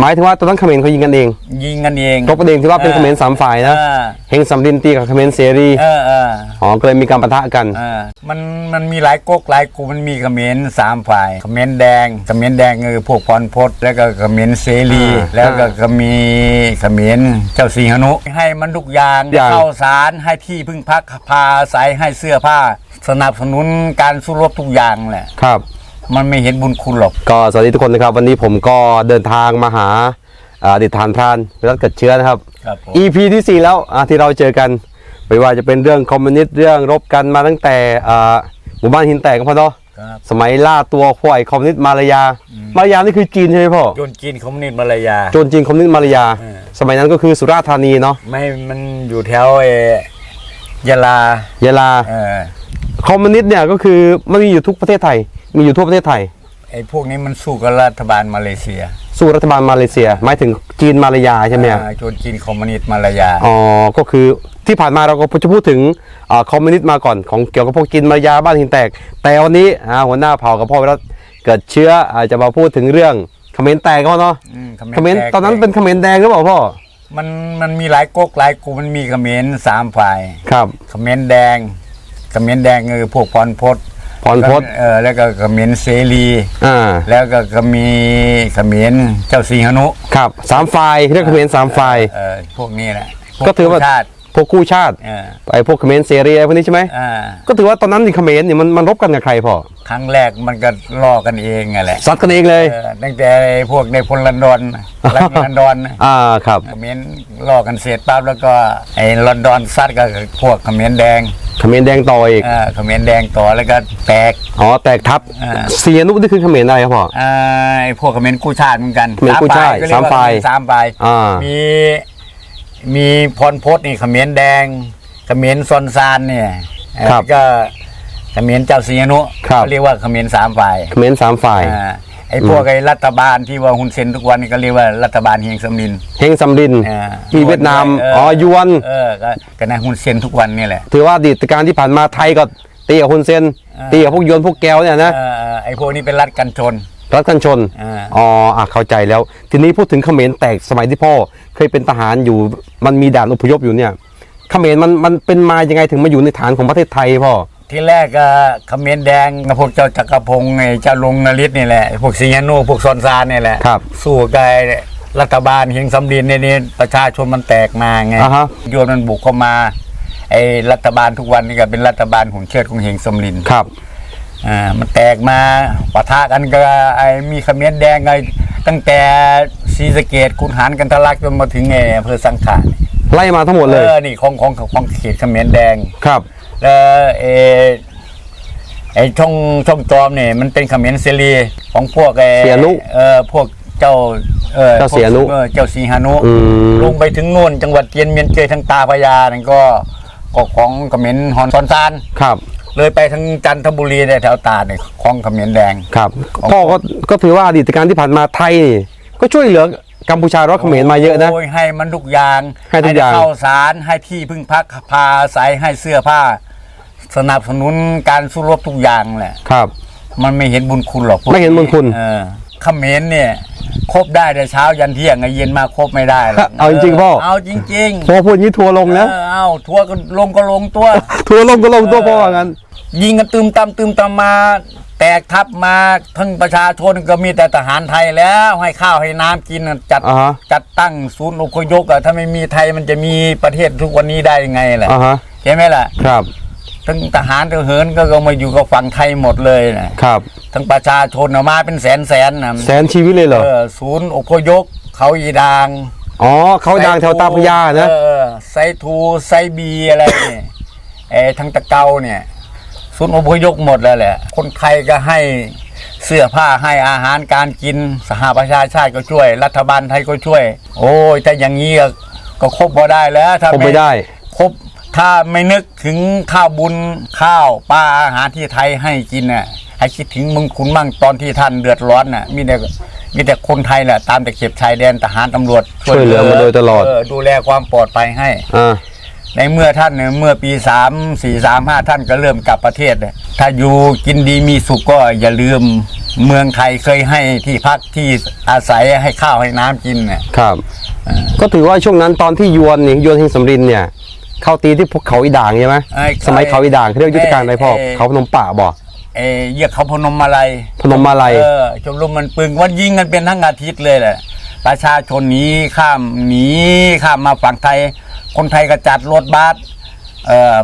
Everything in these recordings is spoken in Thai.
หมายถึงว่าตอนนั้นเขมรเขายิงกันเองยิงกันเองรบกันเองถือว่าเป็นเขมรสามฝ่ายนะเออเฮงสำลินตีกับเขมรเสรีเออเอออ๋อก็เลยมีการปะทะกันเออมันมันมีหลายก๊กหลายกลุ่มมันมีเขมรสามฝ่ายเขมรแดงเขมรแดงคือพวกพรพศแล้วก็เขมรเสรีอ่าแล้วก็ก็มีเขมรเจ้าสีหนุ ให้มันทุกอย่างอย่างเข้าสารให้ที่พึ่งพักพาอาศัยให้เสื้อผ้า สนับสนุนการสู้รบทุกอย่างแหละครับ มันไม่เห็นบุญคุณหรอก ก็สวัสดีทุกคนนะครับ วันนี้ผมก็เดินทางมาหาอ่าอดิษฐานพรานวิรัตเกิดเชื้อนะครับ ครับผม EP ที่ 4 แล้วอ่าที่เราเจอกันไม่ว่าจะเป็นเรื่องคอมมิวนิสต์เรื่องรบกันมาตั้งแต่อ่าหมู่บ้านหินแตกกันพ่อเนาะครับสมัยล่าตัวพวกไอ้คอมมิวนิสต์มาลายา มาลายานี่คือจีนใช่ไหมพ่อโยนจีนคอมมิวนิสต์มาลายาโจรจีนคอมมิวนิสต์มาลายาเออสมัยนั้นก็คือสุราษฎร์ธานีเนาะไม่มันอยู่แถวเออยะลายะลา เออคอมมิวนิสต์เนี่ยก็คือมันมีอยู่ทุกประเทศไทย มีอยู่ทั่วประเทศไทย ไอ้พวกนี้มันสู้กับรัฐบาลมาเลเซียสู้รัฐบาลมาเลเซียหมายถึงจีนมาลายาใช่ไหมอะอ่าโจนจีนคอมมิวนิสต์มาลายา อ๋อ ก็คือที่ผ่านมาเราก็จะพูดถึงอ่าคอมมิวนิสต์มาก่อนของเกี่ยวกับพวกจีนมายาบ้านหินแตก แต่วันนี้อ่าหัวหน้าเผ่ากับพ่อวิรัตเกิดเชื้ออาจจะมาพูดถึงเรื่องเขมรแตกก็เนาะอืมเขมรแตก ตอนนั้นเป็นเขมรแดงหรือเปล่าพ่อ มันมันมีหลายก๊กหลายกลุ่มมันมีเขมรสามฝ่ายครับ เขมรแดงเขมรแดงคือพวกพรพศ พรพศเออแล้วก็เขมรเสรีอ่าแล้วก็ก็มีเขมรเจ้าสีหนุ ครับสามฝ่ายเรียกเขมรสามฝ่ายเออพวกนี้แหละพวก็ถือว่า ชาติ พวกกู้ชาติเออไอ้พวกเขมรเสรีอะไรพวกนี้ใช่ไหมอ่าก็ถือว่าตอนนั้นนี่เขมรเนี่ยมันมันรบกันกับใครพ่อครั้งแรกมันก็ล่อกันเองไงแหละซัดกันเองเลย เออตั้งแต่ไอ้พวกในพลลันดอนรัฐลันดอนอ่าครับเขมรล่อกันเสร็จปั๊บแล้วก็ไอ้ลอนดอนซัดกับพวกเขมรแดงเขมรแดงต่ออีกเออเขมรแดงต่อแล้วก็แตก อ๋อแตกทับอ่า เสียนุนี่คือเขมรอะไรครับพ่อ อ่าไอ้พวกเขมรกู้ชาติเหมือนกันเขมรกู้ชาติก็เรียกว่สามฝ่ายสามฝ่ายอ่ามี มี พรพศนี่เขมรแดง เขมรซอนซานเนี่ยครับแล้วก็เขมรเจ้าสีนุครับ เขาเรียกว่าเขมรสามฝ่ายเขมรสามฝ่าย อ่าไอ้พวกไอ้รัฐบาลที่ว่าฮุนเซนทุกวันนี่ก็เรียกว่ารัฐบาลเฮียงสำลิน เฮงซัมริน อ่าที่เวียดนามเอ๋อยวน เออก็ก็นายฮุนเซนทุกวันนี่แหละ ถือว่าอดีตการที่ผ่านมาไทยก็ตีกับฮุนเซนอ่าตีกับพวกยวนพวกแก้วเนี่ยนะ เออไอ้พวกนี้เป็นรัฐกันชน รัฐกันชนอ่า อ๋ออะเข้าใจแล้ว ทีนี้พูดถึงเขมรแตกสมัยที่พ่อ เคยเป็นทหารอยู่ มันมีด่านอพยพอยู่เนี่ย เขมรมันมันเป็นมายังไงถึงมาอยู่ในฐานของประเทศไทยพ่อ ที่แรกก็เขมรแดงกับพวกเจ้าจักรพงศ์ไอ้เจ้าลุงนฤทธิ์นี่แหละพวกสิงห์นูพวกซอนซานนี่แหละครับสู้กับไอ้รัฐบาลเฮียงสำลินเนี่ยนี่ประชาชนมันแตกมาไงอ่าฮะ โยนมันบุกเข้ามาไอ้รัฐบาลทุกวันนี่ก็เป็นรัฐบาลหุ่นเชิดของเฮียงสำลินครับ อ่ามันแตกมาปะทะกันก็ไอ้มีเขมรแดงไอ้ตั้งแต่ศรีสะเกดคุนหารกันทะลักจนมาถึงไอ้อำเภอสังขารไล่มาทั้งหมดเลยเออนี่ของของของเขตเขมรแดงครับแล้วเออไอช่องช่องจอมเนี่ยมันเป็นเขมรเสรีของพวกไอเสียนุเออพวกเจ้าเออเจ้าเสียนุพวกออเจ้าสีหานุอืมลงไปถึงนู่นจังหวัดเจียนเมียนเจยทางตาพระยานั่นก็ก็ของเขมรฮอนซอนซานครับ เลยไปทางจันทบุรีเนี่ยแถวตาเนี่ยของเขมรแดง ครับพ่อก็ก็ถือว่าอดีตการที่ผ่านมาไทยนี่ก็ช่วยเหลือกัมพูชารบเขมรมาเยอะนะโอ้ยให้มันทุกอย่างให้ทุกอย่างข้าวสารให้ที่พึ่งพักพาอาศัยให้เสื้อผ้า สนับสนุนการสู้รบทุกอย่างแหละ ครับ มันไม่เห็นบุญคุณหรอกพวกไม่เห็นบุญคุณ เออ เขมรเนี่ยครบได้แต่เช้ายันเที่ยงไงเย็นมาครบไม่ได้หรอกเอาจริงๆพ่อ เอาจริงพอพูดอย่างนี้ทัวร์ลงๆนะ เออเอาทัวร์ก็ลงก็ลงตัว ทัวร์ลงก็ลงตัวพ่อว่างั้น ยิงกันตืมตำตืมตำมา แตกทับมาทั้งประชาชนก็มีแต่ทหารไทยแล้ว ให้ข้าวให้น้ำกินน่ะจัดอ่าฮะ จัดตั้งศูนย์อพยพอะถ้าไม่มีไทยมันจะมีประเทศทุกวันนี้ได้ยังไงล่ะอ่าฮะ ใช่ไหมล่ะ ครับ ทั้งทหารทหารก็ก็มาอยู่กับฝั่งไทยหมดเลยนะครับ ทั้งประชาชนน่ะมาเป็นแสนแสนนะแสนชีวิตเลยเหรอเออศูนย์อพยพเขาอีดางอ๋อเขาดังแถวตาพระยานะเออไซทูไซบีอะไรเนี่ยเออทั้งตะเกาเนี่ยศูนย์อพยพหมดแล้วแหละ คนไทยก็ให้เสื้อผ้าให้อาหารการกินสหประชาชาติก็ช่วย รัฐบาลไทยก็ช่วย โอ้ยแต่อย่างนี้ก็ก็ครบพอได้แล้วถ้าคงไม่ได้ ครบ ถ้าไม่นึกถึงข้าวบุญข้าวปลาอาหารที่ไทยให้กินน่ะให้คิดถึงมึงคุณมั่งตอนที่ท่านเดือดร้อนน่ะ มีแต่มีแต่คนไทยแหละตามแต่เข็บชายแดนทหารตำรวจช่วยเหลือมาโดยตลอด เดูแลความปลอดภัยให้อ่าในเมื่อท่านเนี่ยเมื่อปีสามสี่สามห้าท่านก็เริ่มกลับประเทศเนี่ยถ้าอยู่กินดีมีสุขก็อย่าลืมเมืองไทยเคยให้ที่พักที่อาศัยให้ข้าวให้น้ำกินเนี่ยครับ ก็ถือว่าช่วงนั้นตอนที่ยวนนี่ยวนเฮงสำรินเนี่ย เข้าตีที่ภูเขาอีด่างใช่ไหมไอ้สมัยเขาอีด่างเขาเรียกยุทธการอะไรพ่อเอ่อเขาพนมป่าบ่เออเรียกเขาพนมอะไรพนมมาลัยเออชมรมมันปึงวันยิงกันเป็นทั้งอาทิตย์เลยแหละประชาชนหนีข้ามหนีข้ามมาฝั่งไทย คนไทยก็จัดรถบัสเอ่อ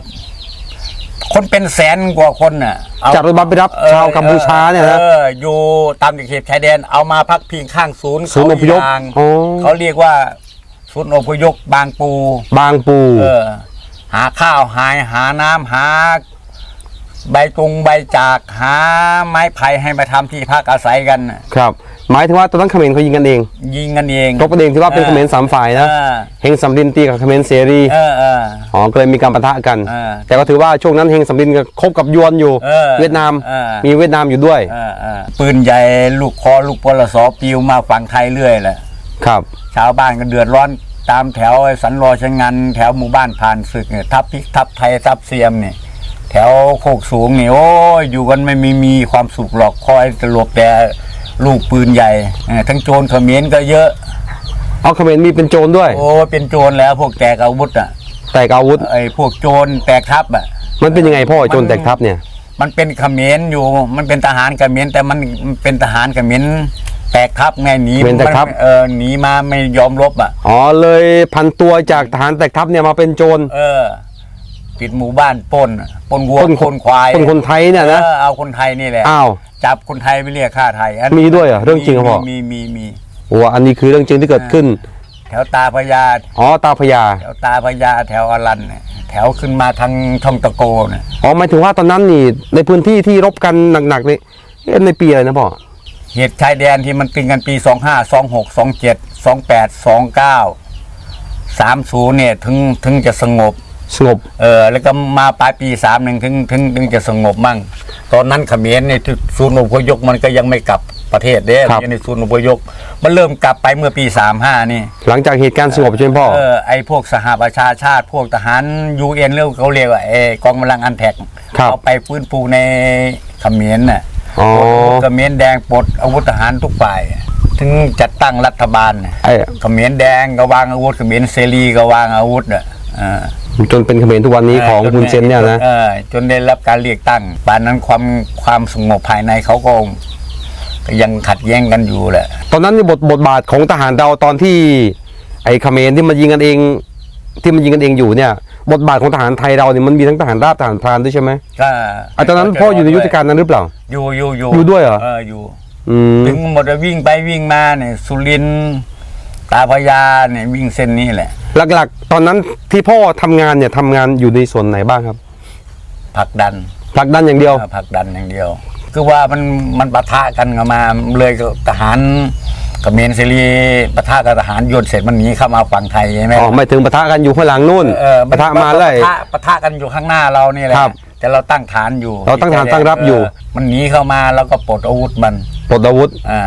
คนเป็นแสนกว่าคนน่ะเอ จัดรถบัสไปรับออชาวกัมพูชาเนี่ยนะ อออยู่ตามเขตชายแดนเอามาพักพิงข้างศูนย์ศูนย์อพยพเขาางอ๋อ เขาเรียกว่า ศูนย์อพยพบางปู บางปูเออ หาข้าวหายหาน้ำหา ใบตุงใบจากหาไม้ไผ่ให้มาทำที่พักอาศัยกันน่ะครับหมายถึงว่าตอนนั้นเขมรเขายิงกันเองยิงกันเองรบกันเองที่ว่าเป็นเออเขมรสามฝ่ายนะเออเฮงสำรินตีกับเขมรเสรีเออเออ อ๋อก็เลยมีการปะทะกัน เออแต่ก็ถือว่าช่วงนั้นเฮงสำรินก็คบกับยวนอยู่ เออเวียดนามเออ มีเวียดนามอยู่ด้วย เออเออปืนใหญ่ลูกคอลูกปลสอปิวมาฝั่งไทยเรื่อยแหละ ครับ ชาวบ้านก็เดือดร้อนตามแถวไอ้สันรอชะงัน แถวหมู่บ้านผ่านศึกเนี่ยทับพริกทับไทยทับเสียมเนี่ยแถวโคกสูงนี่โอ้ยอยู่กันไม่มีมีความสุขหรอกคอยตลบแต่ลูกปืนใหญ่เออทั้งโจรเขมรก็เยอะ เอาเขมรมีเป็นโจรด้วย โอ้ยเป็นโจรแล้วพวกแตกอาวุธอะแต่อาวุธ ไอ้พวกโจรแตกทัพอะ มันเป็นยังไงพ่อโจรแตกทัพเนี่ย มันเป็นเขมรอยู่ มันเป็นทหารเขมรแต่มันมันเป็นทหารเขมร แตกทัพไงหนีเป็นแตกทัพมันเออหนีมาไม่ยอมรบอะ อ๋อเลยพันตัวจากทหารแตกทัพเนี่ยมาเป็นโจร เออปิดหมู่บ้านปล้นปล้นวัวปล้น ปล้นควายเป็นคนไทยเนี่ยนะเออเอาคนไทยนี่แหละอ้าว จับคนไทยไปเรียกค่าไทยอันมีด้วยเหรอเรื่องจริงเหรอพ่อ มีมีมี โอ้อันนี้คือเรื่องจริงที่เกิดขึ้น แถวตาพระยาอ๋อตาพญาแถวตาพระยาแถวอรันเนี่ยแถวขึ้นมาทางช่องตะโกเนี่ยอ๋อหมายถึงว่าตอนนั้นนี่ในพื้นที่ที่รบกันหนักๆนี่เอ๊ะในปีอะไรนะพ่อ เหตุชายแดนที่มันตึงกันปี 25 26 27 28 29 30เนี่ยถึงถึงจะสงบ สงบ เออแล้วก็มาปลายปีสามหนึ่งถึงถึงถึงจะสงบมั่ง ตอนนั้นเขมรเนี่ยที่ศูนย์อพยพมันก็ยังไม่กลับประเทศเด้ครับยังในศูนย์อพยพมันเริ่มกลับไปเมื่อปีสามห้านี่ หลังจากเหตุการณ์สงบใช่ไหมพ่อ เออไอพวกสหประชาชาติพวกทหารยูเอ็นเรียกเขาเรียกว่าเออกองกำลังอันแท็กครับ เอาไปฟื้นฟูในเขมรน่ะ อ๋อเขมรแดงปลดอาวุธทหารทุกฝ่าย ถึงจัดตั้งรัฐบาลไอ้เขมรแดงก็วางอาวุธเขมรเสรีก็วางอาวุธอะจนเป็นเขมรทุกวันนี้ของคุณเซนเนี่ยนะจนได้รับการเลือกตั้งป่านนั้นความความสงบภายในเขาก็ยังขัดแย้งกันอยู่แหละ ตอนนั้นนี่บทบทบาทของทหารเราตอนที่ ไอ้เขมรที่มันยิงกันเอง ที่มันยิงกันเองอยู่เนี่ย บทบาทของทหารไทยเราเนี่ยมันมีทั้งทหารราบทหารพรานด้วยใช่ไหมก็อะตอนนั้นพ่ออยู่ในยุทธการนั้นหรือเปล่า อยู่อยู่อยู่อยู่ด้วยเหรอเอออยู่อืมถึงหมดอะวิ่งไปวิ่งมาเนี่ยสุรินทร์ตาพระยาเนี่ยวิ่งเส้นนี้แหละ หลักๆ ตอนนั้นที่พ่อทำงานเนี่ยทำงานอยู่ในส่วนไหนบ้างครับผลักดันผลักดันอย่างเดียวเออผลักดันอย่างเดียว คือว่ามันมันปะทะกันกันมาเลยก็ทหาร เขมรเสรีปะทะกับทหารยนต์เสร็จมันหนีเข้ามาฝั่งไทยใช่ไหมอ๋อไม่ถึงปะทะกันอยู่ข้างหลังนู่นเออปะทะมาเลยปะทะปะทะกันอยู่ข้างหน้าเรานี่แหละครับ แต่เราตั้งฐานอยู่เราตั้งฐานตั้งรับอยู่ เมันหนีเข้ามาแล้วก็ปลดอาวุธมันปลดอาวุธอ่า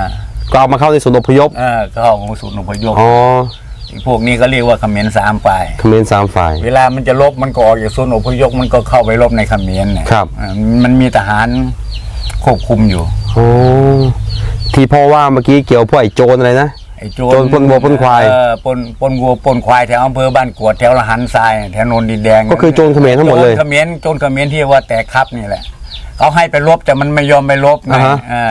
ก็เอามาเข้าในศูนย์อพยพเออก็เข้าของศูนย์อพยพอ๋อพวกนี้ก็เรียกว่าเขมรสามฝ่ายเขมรสามฝ่าย เวลามันจะลบมันก็ออกจากศูนย์อพยพมันก็เข้าไปลบในเขมรเนี่ยครับ อ่ามันมีทหารควบคุมอยู่อ๋อ ที่พ่อว่าเมื่อกี้เกี่ยวพวกไอ้โจรอะไรนะ ไอ้โจโจรปล้นวัวปล้นควาย เออปล้นปล้นวัวปล้นควายแถวอำเภอบ้านกวดแถวละหันทรายแถวโนนดินแดงก็คือโจรเขมรทั้งหมดเลย โจรเขมรโจรเขมรที่ว่าแตกครับนี่แหละเขาให้ไปลบแต่มันไม่ยอมไปลบไงอ่าฮะอ่า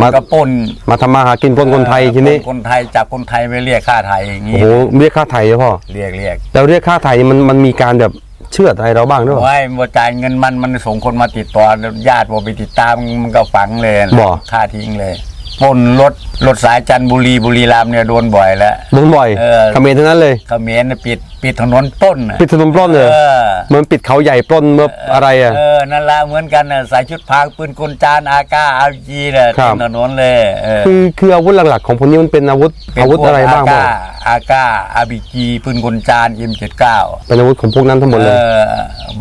มามันก็ปล้นมาทำมาหากินปล้นคนไทยทีนี้ปล้คนไทยจับคนไทยไปเรียกค่าไทยอย่างโอ้นี้โหเรียกค่าไถ่ใช่พ่อเรียกเรียกแล้วเรียกค่าไถ่มันมันมีการแบบเชื่อดอะไรเราบ้างด้วยเปล่า ว่าบ่จ่ายเงินมันมันส่งคนมาติดต่อญาติบอกไปติดตามมันก็ฝังเลยบ่ค่าทิ้งเลย ปล้นรถรถสายจันทบุรีบุรีรัมย์เนี่ยโดนบ่อยแล้ว โดนบ่อยเออ เขมรทั้งนั้นเลย เขมรน่ะปิดปิดถนนปล้นน่ะ ปิดถนนปล้นเลยเออ เหมือนปิดเขาใหญ่ปล้นเมื่ออะไรอะ เออนั่นละเหมือนกันน่ะใส่ชุดพรางปืนกลจานอากาอาจีน่ะครัเต็บมถนนเลยเออคือคืออาวุธหลักๆ ของพวกนี้มันเป็นอาวุธเป็นอาวุธอะไรบ้างพวพ่อกอากาอาบีจีปืนกลจานเอ็มเจ็ดเก้าเป็นอาวุธของพวกนั้นทั้งหมดเอเลย อ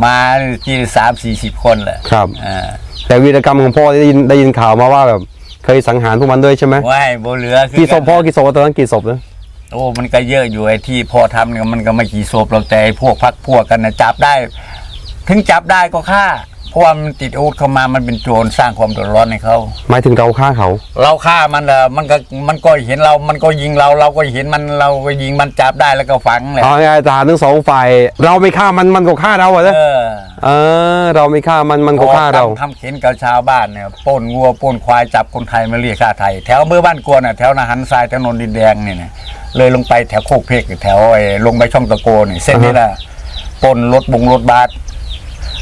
มาที่สามสี่สิบคนแหละครับ เออแต่วีรกรรมของพ่อได้ยินได้ยินข่าวมาว่าแบบ เคยสังหารพวกมันด้วยใช่ไหมว่ายโบเหลือคือกี่ศพพ่อกี่ศพตอนนั้นกี่ศพนะโอ้มันก็เยอะอยู่ไอ้ที่พ่อทำเนี่ยมันก็ไม่กี่ศพหรอกแต่ไอ้พวกพักพวกกันนะจับได้ ถึงจับได้ก็ฆ่า เพราะว่ามันติดอาวุธเข้ามามันเป็นโจรสร้างความเดือดร้อนให้เขา หมายถึงเราฆ่าเขา เราฆ่ามันเหรอมันก็มันก็เห็นเรา มันก็ยิงเรา เราก็เห็นมันเราก็ยิงมันจับได้แล้วก็ฝังแหละเอาง่ายๆทหารทั้งสองฝ่าย เราไม่ฆ่ามันมันก็ฆ่าเราอะนะเออเออ เราไม่ฆ่ามันมันก็ฆ่าเรา ทำเข็นกับชาวบ้านเนี่ยปล้นงัวปล้นควายจับคนไทยมาเรียกค่าไทย แถวเมื่อบ้านกวนน่ะแถวนาหันทรายถนนดินแดงเนี่ยนะเลยลงไปแถวโคกเพกแถวไอ้ลงไปช่องตะโกนี่เส้นนี้แหละปล้นรถบงรถบัส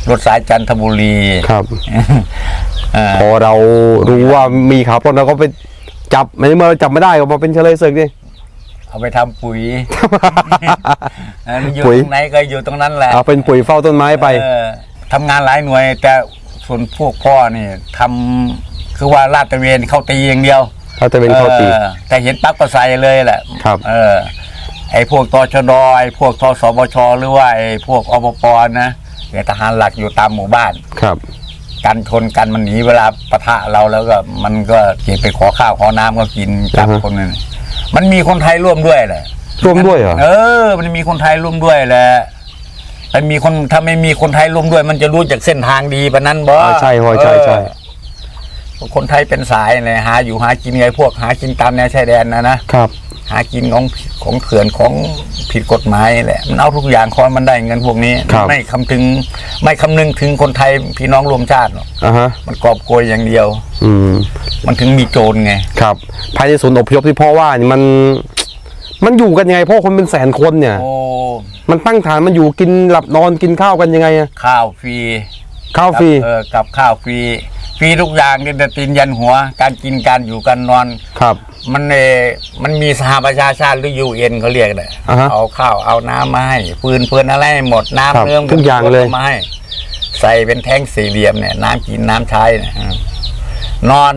รถสายจันทบุรีครับเออพอเรารู้ว่ามีข่าวปล้นเราก็ไปจับไม่เมื่อเราจับไม่ได้ก็มาเป็นเฉลยศึกดิ เอาไปทำปุ๋ยเอออยู่ปุ๋ย ตรงไหนก็อยู่ตรงนั้นแหละเอาเป็นปุ๋ยเฝ้าต้นไม้ไป เออทำงานหลายหน่วย แต่ส่วนพวกพ่อนี่ทำคือว่าลาดตระเวนเข้าตีอย่างเดียวเขาจะเป็นข้อตี ออแต่เห็นปั๊บก็ใส่เลยแหละครับ เออ ไอ้พวกตชดไอ้พวกทสบชหรือว่าไอ้พวกอปปนะ เดี๋ยวทหารหลักอยู่ตามหมู่บ้าน ครับ กันชนกันมันหนีเวลาปะทะเราแล้วก็ มันก็เก็บไปขอข้าวขอน้ำก็กินจับอ่าฮะ คนนึงมันมีคนไทยร่วมด้วยแหละ ร่วมด้วยเหรอ เออ มันมีคนไทยร่วมด้วยแหละถ้ามีคนถ้าไม่มีคนไทยร่วมด้วย มันจะรู้จากเส้นทางดีปะนั้นบ่อ่าใช่พ่อใช่ใช่ เออคนไทยเป็นสายเลยหาอยู่หากินไงพวกหากินตามแนวชายแดนนะนะครับ หากินของของเถื่อนของผิดกฎหมายแหละมันเอาทุกอย่างคอยมันได้เงินพวกนี้ ครับ ไม่คำถึงไม่คำนึงถึงคนไทยพี่น้องรวมชาติหรอกอ่าฮะ มันกอบโกยอย่างเดียว อืม มันถึงมีโจรไง ครับ ภายในศูนย์อพยพที่พ่อว่านี่มัน มันอยู่กันยังไงพ่อคนเป็นแสนคนเนี่ย โอ้มันตั้งฐานมันอยู่กินหลับนอนกินข้าวกันยังไงอะข้าวฟรีข้าวฟรีกับเออกับข้าวฟรีฟรีทุกอย่างเนี่ยแต่ตีนยันหัว การกินการอยู่การนอน ครับ มันเออมันมีสหประชาชาติหรือยูเอ็นเขาเรียกเลยอ่าฮะเอาข้าวเอาน้ำมาให้ปืนปืนอะไรให้หมดครับน้ำเรื่องทุกอย่างเลย มาให้ใส่เป็นแท่งสี่เหลี่ยมเนี่ย น้ำกินน้ำใช้เนี่ยอืมนอน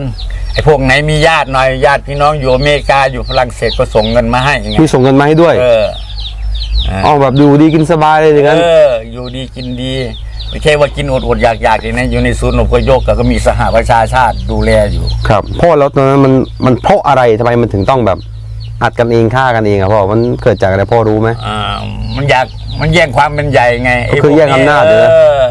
ไอ้พวกไหนมีญาติหน่อยญาติพี่น้องอยู่อเมริกาอยู่ฝรั่งเศสก็ส่งเงินมาให้อย่างเงี้มียส่งเงินมาให้ด้วย เออ อ่าอ๋อแบบดูดีกินสบายเลยอย่างนั้นเออ อยู่ดีกินดีไม่ใช่ว่ากินอดอดอยากอยากอย่างนั้นอยู่ในศูนย์อพยพก็มีสหประชาชาติดูแลอยู่ ครับพ่อแล้วตอนนั้นมันมันเพราะอะไรทำไมมันถึงต้องแบบอัดกันเองฆ่ากันเองอะพ่อมันเกิดจากอะไรพ่อรู้ไหมอ่ามันอยากมันแย่งความเป็นใหญ่ไงไก็คือแย่งอำนาจพวกเลยนะเออ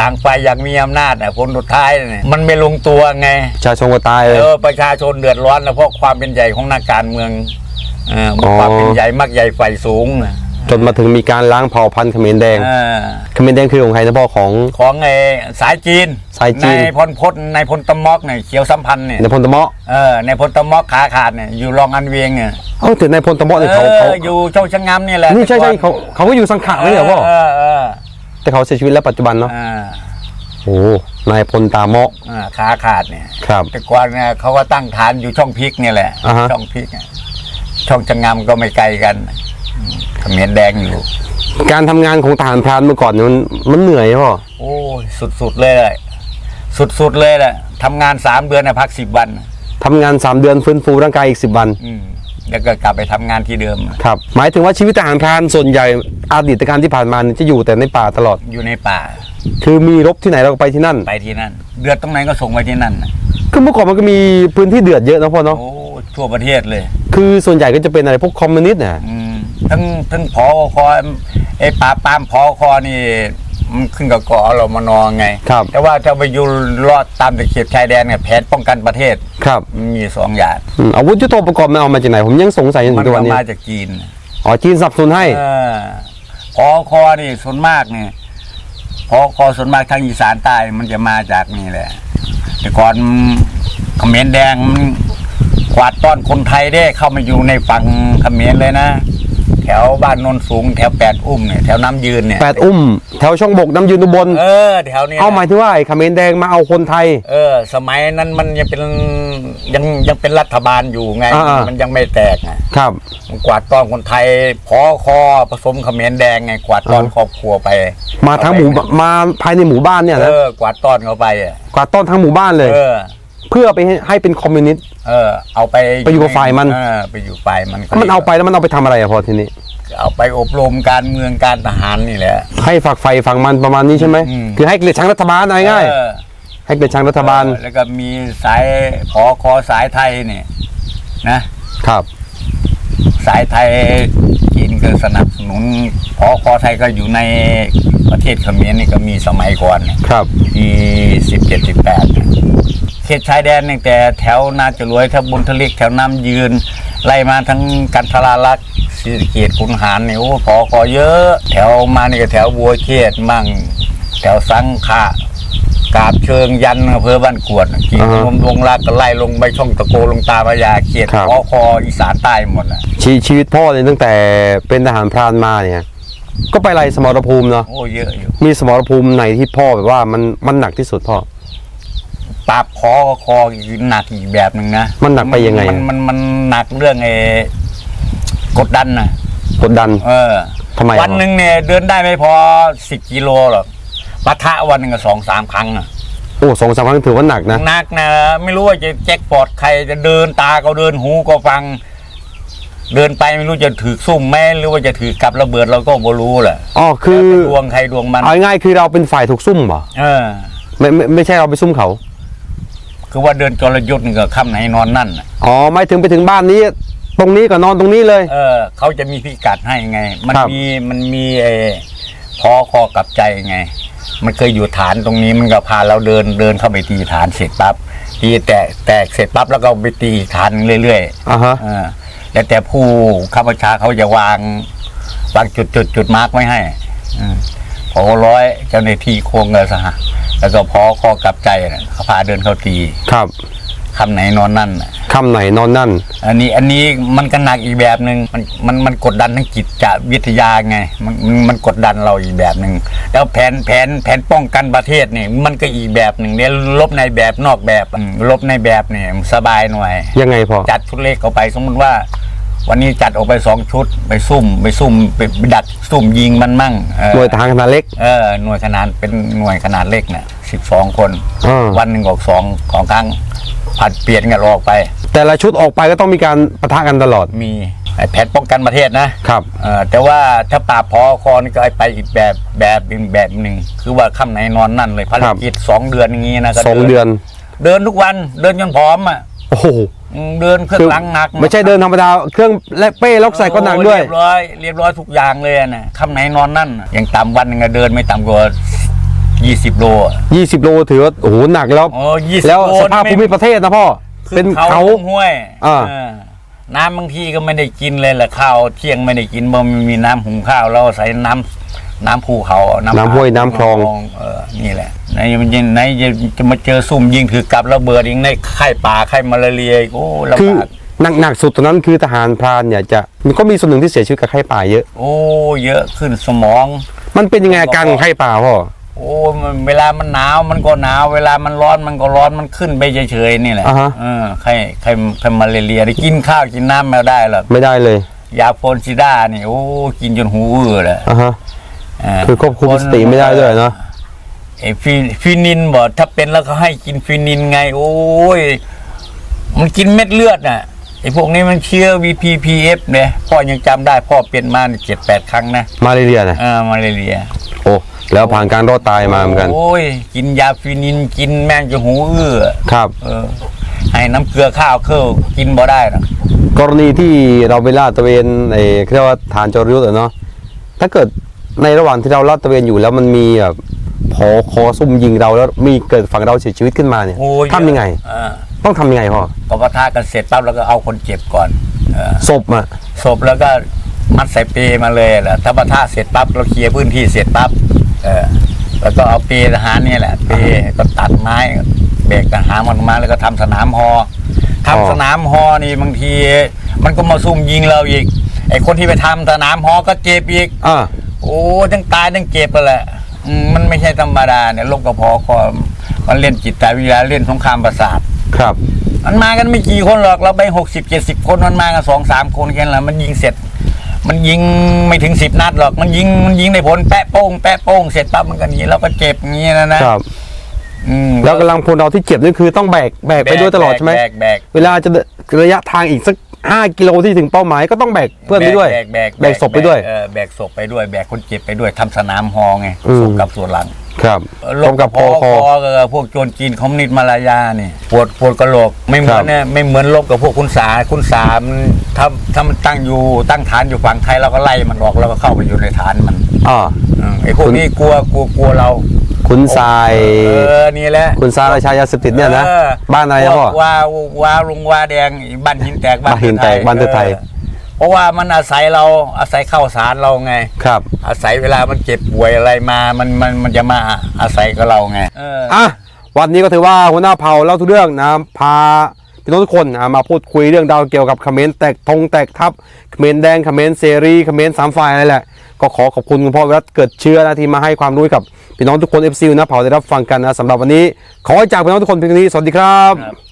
ต่างฝ่ายอยากมีอำนาจอะผลสุดท้ายเนี่ยมันไม่ลงตัวไงประชาชนก็ตายเลยเออประชาชนเดือดร้อนนะเพราะความเป็นใหญ่ของนักการเมืองเอออ๋อความเป็นใหญ่มักใหญ่ไฟสูงน่ะจนมาถึงมีการล้างเผ่าพันธุ์เขมรแดงเออเขมรแดงคือของใครนะพ่อของ ของไอ้สายจีนสายจีน ในพลพจน์ในพลตมอกเนี่ยเขียวสัมพันธ์เนี่ยในพลตะเมาะเออในพลตมอกขาขาดเนี่ยอยู่รองอันเวียงเนี่ยเอ้าแต่ในพลตะเมาะเนี่ยเขาเอเขาออยู่ช่องชะงำนี่แหละนี่ใช่ใช่แต่ก่เขาอนเขาก็อยู่สังขะไม่ใช่เหรอพ่อเออเออแต่เขาเสียชีวิตแล้วปัจจุบันเนาะเออโอ้นายพลตาเมาะเออขาขาดเนี่ย ครับ แต่ก่อนเนี่ยเขาก็ตั้งฐานอยู่ช่องพริกเนี่ยแหละ อ่าฮะ ช่องพริกเนี่ย ช่องชะงำก็ไม่ไกลกันอืมเขมรแดงอยู่ การทำงานของทหารพรานเมื่อก่อนเนี่ยมันมันเหนื่อยพ่อโอ้ยสุดๆเลยสุดๆเลยแหละทำงานสามเดือนนะพักสิบวัน ทำงานสามเดือนฟื้นฟูร่างกายอีกสิบวัน อืมแล้วก็กลับไปทำงานที่เดิม ครับ หมายถึงว่าชีวิตทหารพรานส่วนใหญ่อดีตการที่ผ่านมาเนี่ยจะอยู่แต่ในป่าตลอด อยู่ในป่าคือมีรบที่ไหนเราก็ไปที่นั่น ไปที่นั่น เดือดตรงไหนก็ส่งไปที่นั่นน่ะคือเมื่อก่อนมันก็มีพื้นที่เดือดเยอะนะพ่อเนาะ โอ้ทั่วประเทศเลย คือส่วนใหญ่ก็จะเป็นอะไรพวกคอมมิวนิสต์เนี่ยอืมทั้งทั้งพอคอไอ้ปราบปรามพอคอนี่มันขึ้นกับกอเรามานองไง ครับ แต่ว่าถ้าไปอยู่รอดตามตะเข็บชายแดนเนี่ยแผนป้องกันประเทศครับมันมีสองอย่างอืมอาวุธยุทโธปกรณ์มันเอามาจากไหน ผมยังสงสัยจนมัถึงทุกก็วันนี้มาจากจีน อ๋อจีนสนับสนุนให้ เออพอคอนี่ส่วนมากเนี่ยพอคอส่วนมากทางอีสานใต้มันจะมาจากนี่แหละ แต่ก่อนเขมรแดงมัน กวาดต้อนคนไทยได้เข้ามาอยู่ในฝั่งเขมรเลยนะ แถวบ้านโนนสูง แถวแปดอุ้มเนี่ยแถวน้ำยืนเนี่ยแปดอุ้ม แถวช่องบกน้ำยืนอุบล เออ แถวนี้นะเอาหมายที่ว่าไอ้เขมรแดงมาเอาคนไทย เออ สมัยนั้นมันยังเป็นยังยังเป็นรัฐบาลอยู่ไง อ่าๆ มันยังไม่แตกไงครับ มันกวาดต้อนคนไทยพอคอผสมเขมรแดงไงกวาดต้อนอ่าครอบครัวไปมาทั้งหมู่มาภายในหมู่บ้านเนี่ยเอนะอกวาดต้อนเขาไปอะกวาดต้อนทั้งหมู่บ้านเลย เออ เพื่อไปให้ให้เป็นคอมมิวนิสต์เออ เอาไปไปอยู่กับฝ่ายมันเออไปอยู่ฝ่ายมันมันเอาไปแล้วมันเอาไปทำอะไรอะพอทีนี้ เอาไปอบรมการเมืองการทหารนี่แหละ ให้ฝักไฟฝังมันประมาณนี้ใช่ไหมอืมคือให้เกลียดชังรัฐบาลเอาง่ายเออๆให้เกลียดชังรัฐบาลเออแล้วก็มีสายพอคอสายไทยเนี่ยนะครับ สายไทยจีนก็สนับสนุนพอคอไทยก็อยู่ในประเทศเขมรนี่ก็มีสมัยก่อนเนี่ยครับปีสิบเจ็ดสิบแปด เขตชายแดนตั้งแต่แถวนาจรวยแถวบุญทลิกแถวน้ำยืน ไล่มาทั้งกันทราลักษณ์ศรีสะเกตขุนหารนี่โอ้ขอขอเยอะ แถวมานี่ก็แถวบัวเขตมั่ง แถวสังขะกาบเชิงยันอำเภอบ้านกวดขี่อ่าฮะลมวงรักก็ไล่ลงไปช่องตะโกลงตาพระยาเขตครับ ขอคออีสานใต้หมดอะชีชีวิตพ่อเนี่ยตั้งแต่เป็นทหารพรานมาเนี่ย ก็ไปไล่สมรภูมิเนาะโอ้เยอะอยู่ มีสมรภูมิไหนที่พ่อแบบว่ามันมันหนักที่สุดพ่อ ปราบคอก็คออีกหนักอีกแบบหนึ่งนะมันหนักไปยังไง มันอะมันมันหนักเรื่องไอ้กดดันนะกดดัน เออทำไมอะวันหนึ่งเนี่ยเดินได้ไม่พอสิบกิโลหรอกปะทะวันหนึ่งก็สองสามครั้งอะโอ้สองสามครั้งถือว่าหนักนะหนักนะไม่รู้ว่าจะแจ็คปอดใครจะเดินตาก็เดินหูก็ฟัง เดินไปไม่รู้จะถือซุ่มแม่หรือว่าจะถือกับระเบิดเราก็บ่รู้แหละอ๋อคือแล้วแต่ดวงใครดวงมันเอาง่ายๆคือเราเป็นฝ่ายถูกซุ่มเหรอเออไม่ไม่ไม่ใช่เราไปซุ่มเขา คือว่าเดินจรยุทธ์นี่ก็ค่ำไหนนอนนั่นน่ะอ๋อไม่ถึงไปถึงบ้านนี้ ตรงนี้ก็นอนตรงนี้เลย เออเขาจะมีพิกัดให้ไง มันครับมีมันมีไอ้พอคอกับใจไง มันเคยอยู่ฐานตรงนี้มันก็พาเราเดินเดินเข้าไปตีฐานเสร็จปั๊บตีแตกแตกเสร็จปั๊บแล้วก็ไปตีอีกฐานหนึ่งเรื่อยอ่าฮะๆเออแล้วแต่ผู้ข้าราชการเขาจะวาง วางจุดจุดจุดมาร์กไว้ให้อืม พอร้อยเจ้าหน้าที่โคงเงินสหแล้วก็พอคอกับใจน่ะเขาพาเดินเข้าตีครับคำไหนนอนนั่นน่ะคำไหนนอนนั่น อันนี้อันนี้มันก็หนักอีกแบบหนึ่งมันมันมันกดดันทั้งจิตจะวิทยาไงมันมันมันกดดันเราอีกแบบหนึ่งแล้วแผนแผนแผนป้องกันประเทศนี่มันก็อีกแบบหนึ่งเนี่ยลบในแบบนอกแบบอืมลบในแบบนี่สบายหน่อย ยังไงพ่อจัดชุดเล็กเข้าไปสมมติว่า วันนี้จัดออกไปสองชุด ไปซุ่มไปซุ่มไปดักซุ่มยิงมันมั่งเออหน่วยทหารขนาดเล็ก เออหน่วยขนาดเป็นหน่วยขนาดเล็กเนี่ยสิบสองคน อ่า วันหนึ่งออกสองของครั้งผัดเปลี่ยนกันออกไป แต่ละชุดออกไปก็ต้องมีการปะทะกันตลอด มีไอ้แผนป้องกันประเทศนะครับ เออแต่ว่าถ้าปราบพอคอนี่ก็ไปอีกแบบแบบอีกแบบหนึ่งคือว่าค่ำไหนนอนนั่นเลยภารกิจสองเดือนอย่างงี้นะก็สองเดือน เดินทุกวันเดินจนผอมอะ โอ้โหอืม เดินเครื่อคืงหลังหนักไม่ใช่เดินธรรมดาเครื่องและเป้ล็อกใส่ก็หนักด้วยโอ้เรียบร้อยเรียบร้อยทุกอย่างเลยอะนะค่ำไหนนอนนั่นน่ะอย่างต่ำวันหนึงก็เดินไม่ต่ำกว่ายี่สิบโลอะ20โลถือว่าโอ้โหหนักแล้วโอ้ยี่สิบแล้วโลสภาพไม่ภูมิประเทศนะพ่อขึ้เป็นเขาลงห้วยอ่าเออน้ำบางทีก็ไม่ได้กินเลยแหละข้าวเที่ยงไม่ได้กินเพราะมันมีน้ำหุงข้าวแล้วใส่น้ำ น้ำภูเขาน้ำห้วยน้ำคลองเออนี่แหละไหนมันจะไหนจะจะมาเจอซุ่มยิงถือกับระเบิดอีกในไข้ป่าไข้มาลาเรียอีกโอ้ลำคือบากหนักหนักสุดตอนนั้นคือทหารพรานเนี่ยจะมันก็มีส่วนหนึ่งที่เสียชีวิตกับไข้ป่าเยอะ โอ้เยอะขึ้นสมอง มันเป็นยังไงอาการของไข้ป่าพ่อโอ้มันเวลามันหนาวมันก็หนาว เวลามันร้อนมันก็ร้อนมันขึ้นไปเฉยๆนี่แหละอ่าฮะเออใครใครใครมาเลเรียได้กินข้าวกินน้ำไม่ได้หรอกไม่ได้เลย ยาโฟนซิด้านี่โอ้กินจนหูอื้อเลยอะฮะ คือควบคุมสติไม่ได้ด้วยเนาะไอ้ฟีฟีนินบอกถ้าเป็นแล้วเขาให้กินฟีนินไง โอ้ย มันกินเม็ดเลือดน่ะไอ้พวกนี้มันเชื้อ VPPF เนี่ยพ่อยังจำได้พ่อเป็นมาเจ็ดแปดครั้งนะมาเรียนะเออมาเลเรียโอ้แล้วผ่านการรอดตายมาเหมือนกัน โอ้ย กินยาฟีนินกินแม่งจะหูอื้อครับ เออให้น้ำเกลือข้าวเครื่องกินบ่ได้หรอกกรณีที่เราไปลาดตระเวนไอ้เรียกว่าฐานจรยุทธ์อะเนาะถ้าเกิด ในระหว่างที่เราลาดตระเวนอยู่แล้วมันมีแบบพอคอซุ่มยิงเราแล้วมีเกิดฝั่งเราเสียชีวิตขึ้นมาเนี่ยโอ้ยทำยังไงเออต้องทำยังไงพ่อพอปะทะกันเสร็จปั๊บแล้วก็เอาคนเจ็บก่อนเออศพอะศพแล้วก็มัดใส่เปรมาเลยแหละถ้าปะทะเสร็จปั๊บเราเคลียร์พื้นที่เสร็จปั๊บเออแล้วก็เอาเปรทหารเนี่ยแหละเปรก็ตัดไม้เบรกทหารมันมาแล้วก็ทำสนามฮอทำสนามฮอนี่บางที มันก็มาซุ่มยิงเราอีกไอ้คนที่ไปทำสนามฮอก็เจ็บอีก อ่า โอ้ทั้งตายทั้งเจ็บไปแหละอืมมันไม่ใช่ธรรมดาเนี่ยโรคกระเพาะคอมันเล่นจิตวิทยาเล่นสงครามประสาท ครับ มันมากันไม่กี่คนหรอกเราไปหกสิบเจ็ดสิบคนมันมากันสองสามคนแค่นั้นแหละมันยิงเสร็จ มันยิงไม่ถึงสิบนัดหรอกมันยิงมันยิงได้ผลแปะโป้งแปะโป้งเสร็จปั๊บมันก็หนีเราก็เจ็บอย่างนี้นะนะครับ อืมแล้วกำลังพลเราที่เจ็บนี่คือต้องแบกแบกไปด้วยตลอดใช่ไหมแบกแบก เวลาจะระยะทางอีกสัก ห้ากิโลที่ถึงเป้าหมายก็ต้องแบกเพื่อนไปด้วย แบกแบกแบกศพไปด้วย เออแบกศพไปด้วย แบกคนเจ็บไปด้วยทำสนามฮอไงอืม ศพกับส่วนหลังครับโรตรคงกกัระบเพาะคคออกับพวกโจรจีนคอมมิวนิสต์มาลายาเนี่ยปวดปวดกระโหลกไม่เหมืคอรันบเนี่ยไม่เหมือนลบกับพวกคุณสาคุณสามันถ้าถ้ามันตั้งอยู่ตั้งฐานอยู่ฝั่งไทยเราก็ไล่มันออกแล้วก็เข้าไปอยู่ในฐานมันอ่า อืมไอ้พวกนี้กลัวกลัวกลัวเรา คุณทรายเออนี่แหละคุณทรายราชายาเสพติดเนี่ยนะออบ้านอะไรนะพ่อพวกว่าว่าลุงว่าแดงบ้านหินแตกบ้านหินแตกบ้านเทือกไทยออเพราะว่ามันอาศัยเราอาศัยเข้าสารเราไง ครับ อาศัยเวลามันเจ็บป่วยอะไรมา มันมันมันจะมาอาศัยกับเราไงเออ อะวันนี้ก็ถือว่าหัวหน้าเผ่าเล่าทุกเรื่องนะพาพี่น้องทุกคนอะมาพูดคุยเรื่องราวเกี่ยวกับคอมเขมนต์แตกธงแตกทัพคอมเขมนต์แดงคอมเขมนต์เสรีคอมเขมนต์สามฝ่ายอะไรแหละ ก็ขอขอบคุณคุณพ่อวิรัตเกิดเชื้อนะที่มาให้ความรู้กับพี่น้องทุกคนเอฟซีนะเผ่าได้รับฟังกันนะสำหรับวันนี้ ขอจากพี่น้องทุกคนเพียงเท่านี้สวัสดีครับครับ